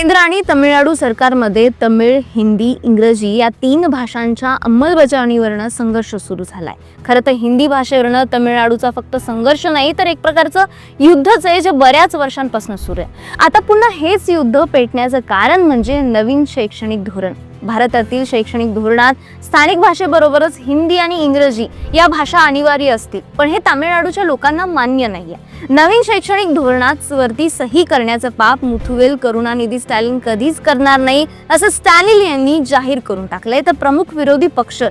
केंद्र आणि तमिळनाडू सरकारमध्ये तमिळ हिंदी इंग्रजी या तीन भाषांच्या अंमलबजावणीवरनं संघर्ष सुरू झालाय. खरं तर हिंदी भाषेवरनं तमिळनाडूचा फक्त संघर्ष नाही तर एक प्रकारचं युद्धच आहे जे बऱ्याच वर्षांपासून सुरू आहे. आता पुन्हा हेच युद्ध पेटण्याचं कारण म्हणजे नवीन शैक्षणिक धोरण. भारतातील शैक्षणिक धोरणात स्थानिक भाषेबरोबरच हिंदी आणि इंग्रजी या भाषा अनिवार्य असतील पण हे तामिळनाडूच्या लोकांना मान्य नाही आहे नवीन शैक्षणिक धोरणात वरती सही करण्याचं पाप मुथुवेल करुणानिधी स्टॅलिन कधीच करणार नाही असं स्टॅलिन यांनी जाहीर करून टाकलंय. तर प्रमुख विरोधी पक्ष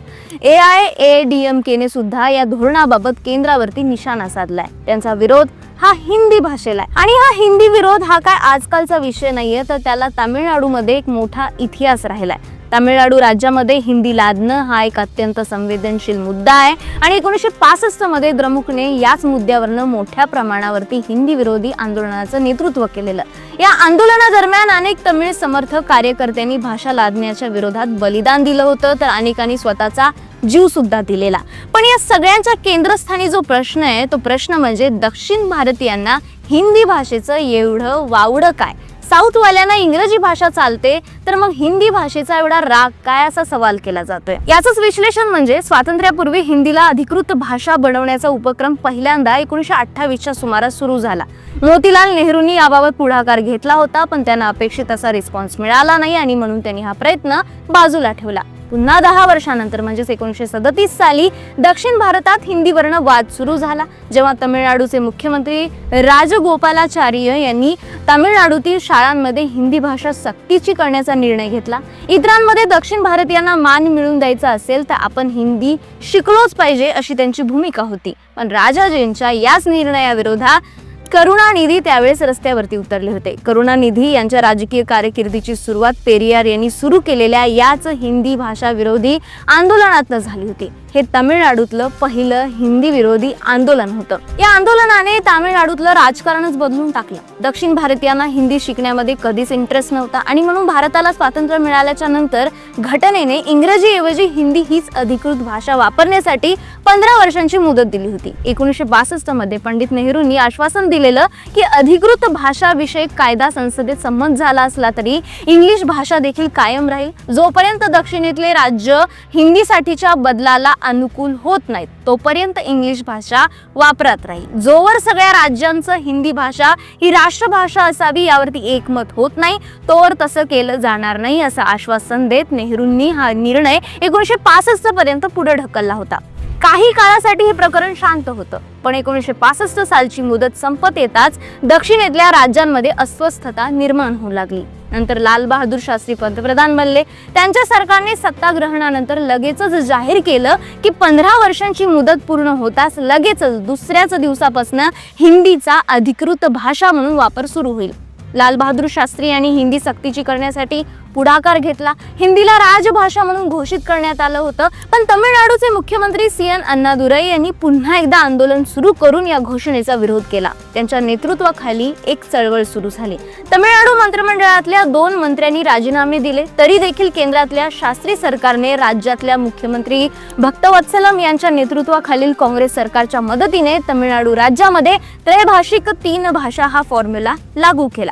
A I A D M केने सुद्धा या धोरणाबाबत केंद्रावरती निशाणा साधलाय. त्यांचा विरोध हा हिंदी भाषेला आहे. आणि हा हिंदी विरोध हा काय आजकालचा विषय नाहीये तर त्याला तामिळनाडूमध्ये एक मोठा इतिहास राहिलाय. तामिळनाडू राज्यामध्ये हिंदी लादणं हा एक अत्यंत संवेदनशील मुद्दा आहे. आणि एकोणीसशे पासष्टमध्ये द्रमुकने याच मुद्द्यावरनं मोठ्या प्रमाणावरती हिंदी विरोधी आंदोलनाचं नेतृत्व केलेलं. या आंदोलनादरम्यान अनेक तमिळ समर्थक कार्यकर्त्यांनी भाषा लादण्याच्या विरोधात बलिदान दिलं होतं. तर अनेकांनी स्वतःचा जीव सुद्धा दिलेला. पण या सगळ्यांच्या केंद्रस्थानी जो प्रश्न आहे तो प्रश्न म्हणजे दक्षिण भारतीयांना हिंदी भाषेचं एवढं वावडं काय? साऊथवाल्यांना इंग्रजी भाषा चालते तर मग हिंदी भाषेचा एवढा राग काय असा सवाल केला जातोय? याचंच विश्लेषण म्हणजे स्वातंत्र्यापूर्वी हिंदीला अधिकृत भाषा बनवण्याचा उपक्रम पहिल्यांदा एकोणीशे अठ्ठावीसच्या सुमारास सुरू झाला. मोतीलाल नेहरूंनी याबाबत पुढाकार घेतला होता पण त्यांना अपेक्षित असा रिस्पॉन्स मिळाला नाही आणि म्हणून त्यांनी हा प्रयत्न बाजूला ठेवला. पुन्हा दहा वर्षानंतर म्हणजेच एकोणीसशे सदतीस साली दक्षिण भारतात हिंदीवरनं वाद सुरू झाला जेव्हा तमिळनाडूचे मुख्यमंत्री राजगोपालाचार्य यांनी तामिळनाडूतील शाळांमध्ये हिंदी भाषा सक्तीची करण्याचा निर्णय घेतला. इतरांमध्ये दक्षिण भारतीयांना मान मिळवून द्यायचा असेल तर आपण हिंदी शिकलोच पाहिजे अशी त्यांची भूमिका होती. पण राजाजींच्या याच निर्णयाविरोधात करुणानिधी त्यावेळेस रस्त्यावरती उतरले होते. करुणानिधी यांच्या राजकीय कारकिर्दीची सुरुवात पेरियार यांनी सुरू केलेल्या याच हिंदी भाषा विरोधी आंदोलनातनं झाली होती. हे तामिळनाडूतलं पहिलं हिंदी विरोधी आंदोलन होतं. या आंदोलनाने तामिळनाडूतलं राजकारणच बदलून टाकलं. दक्षिण भारतीयांना हिंदी शिकण्यामध्ये कधीच इंटरेस्ट नव्हता आणि म्हणून भारताला स्वातंत्र्य मिळाल्याच्या नंतर घटनेने इंग्रजीऐवजी हिंदी हीच अधिकृत भाषा वापरण्यासाठी पंधरा वर्षांची मुदत दिली होती. एकोणीसशे बासष्टमध्ये पंडित नेहरूंनी आश्वासन दिले दिलेलं की अधिकृत भाषा विषयक कायदा संसदेत संमत झाला असला तरी इंग्लिश भाषा देखील कायम राहील. जोपर्यंत दक्षिणेतले राज्य हिंदीसाठीच्या बदलाला अनुकूल होत नाहीत तोपर्यंत इंग्लिश भाषा वापरात राहील. जोवर सगळ्या राज्यांचं हिंदी भाषा ही राष्ट्रभाषा असावी यावरती एकमत होत नाही तोवर तसं केलं जाणार नाही असं आश्वासन देत नेहरूंनी हा निर्णय एकोणीसशे पासष्ट पर्यंत पुढे ढकलला होता. काही काळासाठी हे प्रकरण शांत होतं. पण एकोणीसशे पासष्ट सालची मुदत संपत येताच दक्षिणेतल्या राज्यांमध्ये अस्वस्थता निर्माण होऊ लागली. नंतर लाल बहादूर शास्त्री पंतप्रधान बनले. त्यांच्या सरकारने सत्ता ग्रहणानंतर लगेचच जाहीर केलं की पंधरा वर्षांची मुदत पूर्ण होताच लगेचच दुसऱ्याच दिवसापासून हिंदीचा अधिकृत भाषा म्हणून वापर सुरू होईल. लाल बहादूर शास्त्री यांनी हिंदी सक्तीची करण्यासाठी पुढाकार घेतला. हिंदीला राजभाषा म्हणून घोषित करण्यात आलं होतं. पण तमिळनाडूचे मुख्यमंत्री सी एन अण्णादुरई यांनी पुन्हा एकदा आंदोलन सुरू करून या घोषणेचा विरोध केला. त्यांच्या नेतृत्वाखाली एक चळवळ सुरू झाली. तमिळनाडू मंत्रिमंडळातल्या दोन मंत्र्यांनी राजीनामे दिले. तरी देखील केंद्रातल्या शास्त्री सरकारने राज्यातल्या मुख्यमंत्री भक्तवत्सलम यांच्या नेतृत्वाखालील काँग्रेस सरकारच्या मदतीने तमिळनाडू राज्यामध्ये त्रैभाषिक तीन भाषा हा फॉर्म्युला लागू केला.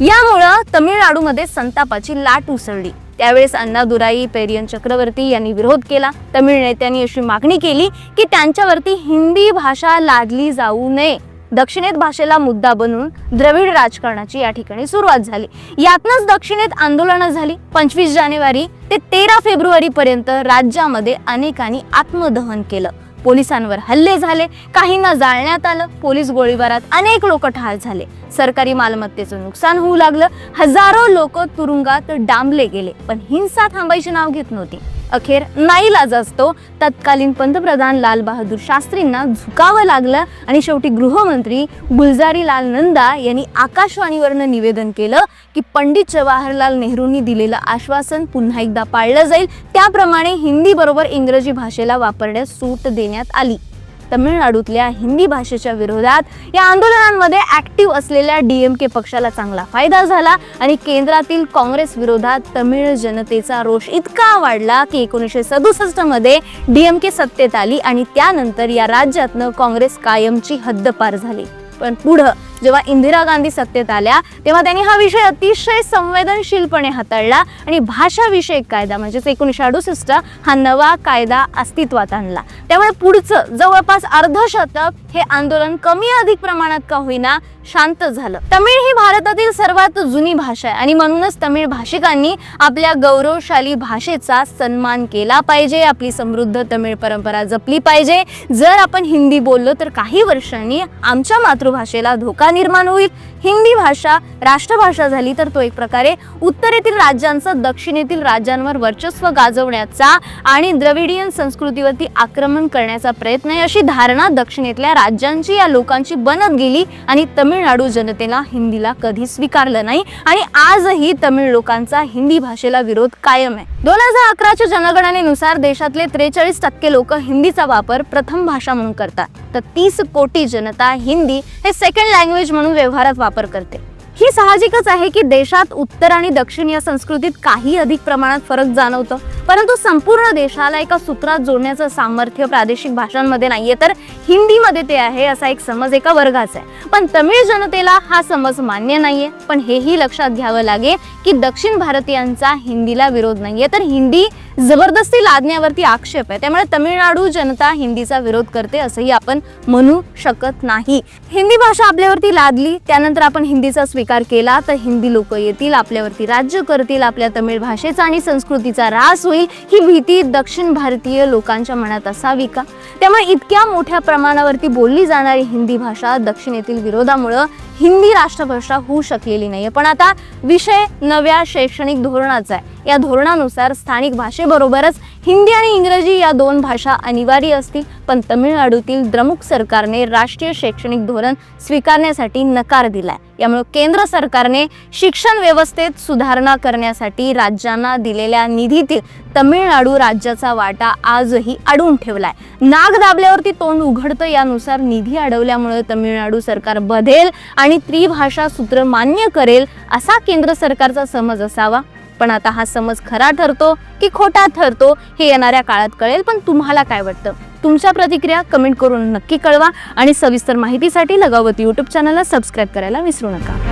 यामुळं तमिळनाडूमध्ये संतापाची लाट उसळली. त्यावेळेस अण्णादुराई पेरियन चक्रवर्ती यांनी विरोध केला. तमिळ नेत्यांनी अशी मागणी केली की त्यांच्यावरती हिंदी भाषा लादली जाऊ नये. दक्षिणेत भाषेला मुद्दा बनवून द्रविड राजकारणाची या ठिकाणी सुरुवात झाली. यातनच दक्षिणेत आंदोलनं झाली. पंचवीस जानेवारी ते तेरा फेब्रुवारी पर्यंत राज्यामध्ये अनेकांनी आत्मदहन केलं. पोलिसांवर हल्ले झाले. काहींना जाळण्यात आलं. पोलीस गोळीबारात अनेक लोक ठार झाले. सरकारी मालमत्तेचं नुकसान होऊ लागलं. हजारो लोक तुरुंगात डांबले गेले. पण हिंसा थांबायची नाव घेत नव्हती. अखेर नाईलाज असतो. तत्कालीन पंतप्रधान लालबहादूर शास्त्रींना झुकावं लागलं आणि शेवटी गृहमंत्री गुलजारीलाल नंदा यांनी आकाशवाणीवरनं निवेदन केलं की पंडित जवाहरलाल नेहरूंनी दिलेलं आश्वासन पुन्हा एकदा पाळलं जाईल. त्याप्रमाणे हिंदीबरोबर इंग्रजी भाषेला वापरण्यास सूट देण्यात आली. तमिळनाडूतल्या हिंदी भाषेच्या विरोधात या आंदोलनांमध्ये ॲक्टिव्ह असलेल्या डी एम के पक्षाला चांगला फायदा झाला आणि केंद्रातील काँग्रेस विरोधात तमिळ जनतेचा रोष इतका वाढला की एकोणीसशे सदुसष्टमध्ये डी एम के सत्तेत आली आणि त्यानंतर या राज्यातनं काँग्रेस कायमची हद्दपार झाली. पण पुढं जेव्हा इंदिरा गांधी सत्तेत आल्या तेव्हा त्यांनी हा विषय अतिशय संवेदनशीलपणे हाताळला आणि भाषाविषयक कायदा म्हणजेच एकोणीसशे अडुसष्ट हा नवा कायदा अस्तित्वात आणला. त्यामुळे पुढचं जवळपास अर्धशतक हे आंदोलन कमी अधिक प्रमाणात का होईना शांत झालं. तमिळ ही भारतातील सर्वात जुनी भाषा आहे आणि म्हणूनच तमिळ भाषिकांनी आपल्या गौरवशाली भाषेचा सन्मान केला पाहिजे आपली समृद्ध तमिळ परंपरा जपली पाहिजे. जर आपण हिंदी बोललो तर काही वर्षांनी आमच्या मातृभाषेला धोका निर्माण होईल. हिंदी भाषा राष्ट्रभाषा झाली तर तो एक प्रकारे उत्तरेतील राज्यांचं दक्षिणेतील राज्यांवर वर्चस्व गाजवण्याचा आणि द्रविडियन संस्कृतीवरती आक्रमण करण्याचा प्रयत्न आहे अशी धारणा दक्षिणेतल्या राज्यांची या लोकांची बनत गेली आणि तमिळनाडू जनतेला हिंदीला कधी स्वीकारलं नाही आणि आजही तमिळ लोकांचा हिंदी भाषेला विरोध कायम आहे. दोन हजार अकराच्या जनगणनेनुसार देशातले त्रेचाळीस टक्के लोक हिंदीचा वापर प्रथम भाषा म्हणून करतात. तर तीस कोटी जनता हिंदी हे सेकंड लँग्वेज म्हणून व्यवहारात वापर करते. ही साहजिकच आहे की देशात उत्तर आणि दक्षिण या संस्कृतीत काही अधिक प्रमाणात फरक जाणवतं परंतु संपूर्ण देशाला एका सूत्रात जोडण्याचं सामर्थ्य प्रादेशिक भाषांमध्ये नाहीये तर हिंदीमध्ये ते आहे असा एक समज एका वर्गाचा आहे. पण तमिळ जनतेला हा समज मान्य नाहीये पण हेही लक्षात घ्यावं लागेल की दक्षिण भारतीयांचा हिंदीला विरोध नाहीये. तर हिंदी जबरदस्ती लादण्यावरती आक्षेप आहे. त्यामुळे तमिळनाडू जनता हिंदीचा विरोध करते असंही आपण म्हणू शकत नाही. हिंदी भाषा आपल्यावरती लादली त्यानंतर आपण हिंदीचा स्वीकार केला तर हिंदी लोक येतील आपल्यावरती राज्य करतील आपल्या तमिळ भाषेचा आणि संस्कृतीचा ऱ्हास होईल ही भीती दक्षिण भारतीय लोकांच्या मनात असावी का? त्यामुळे इतक्या मोठ्या प्रमाणावरती बोलली जाणारी हिंदी भाषा दक्षिणेतील विरोधामुळं हिंदी राष्ट्रभाषा होऊ शकलेली नाही पण आता विषय नव्या शैक्षणिक धोरणाचा आहे. या धोरणानुसार स्थानिक भाषेबरोबरच हिंदी आणि इंग्रजी या दोन भाषा अनिवार्य असतील पण तमिळनाडूतील द्रमुक सरकारने राष्ट्रीय शैक्षणिक धोरण स्वीकारण्यासाठी नकार दिला यामुळे केंद्र सरकारने शिक्षण व्यवस्थेत सुधारणा करण्यासाठी राज्यांना दिलेल्या निधीतील तमिळनाडू राज्याचा वाटा आजही अडवून ठेवलाय. नाग दाबल्यावरती तोंड उघडतं यानुसार निधी अडवल्यामुळे तमिळनाडू सरकार बधेल आणि त्रिभाषा सूत्र मान्य करेल असा केंद्र सरकारचा समज असावा. पण आता हा समज खरा ठरतो की खोटा ठरतो हे येणाऱ्या काळात कळेल. पण तुम्हाला काय वाटतं? तुमच्या प्रतिक्रिया कमेंट करून नक्की कळवा. आणि सविस्तर माहितीसाठी लगावती यूट्यूब चॅनलला सबस्क्राईब करायला विसरू नका.